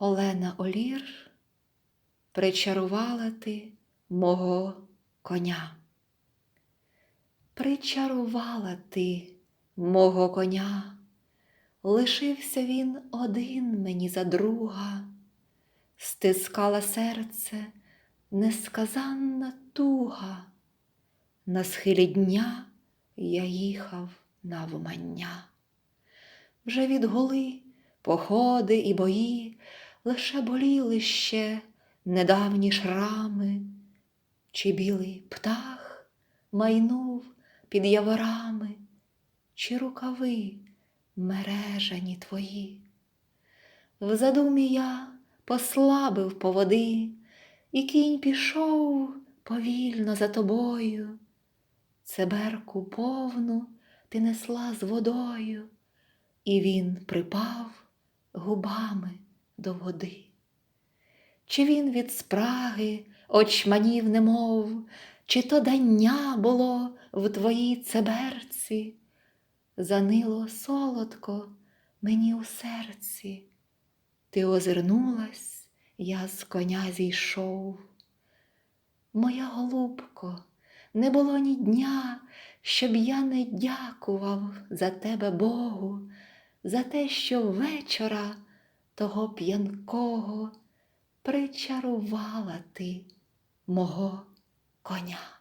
Олена Олір, причарувала ти мого коня. Причарувала ти мого коня, лишився він один мені за друга, стискала серце несказанна туга. На схилі дня я їхав навмання. Вже від голи походи і бої лише боліли ще недавні шрами, чи білий птах майнув під яворами, чи рукави мережані твої. В задумі я послабив поводи, і кінь пішов повільно за тобою. Цеберку повну ти несла з водою, і він припав губами до води. Чи він від спраги очманів немов, чи то дання було в твоїй цеберці, занило солодко мені у серці, ти озирнулась, я з коня зійшов. Моя голубко, не було ні дня, щоб я не дякував за тебе Богу, за те, що вечора того п'янкого причарувала ти мого коня.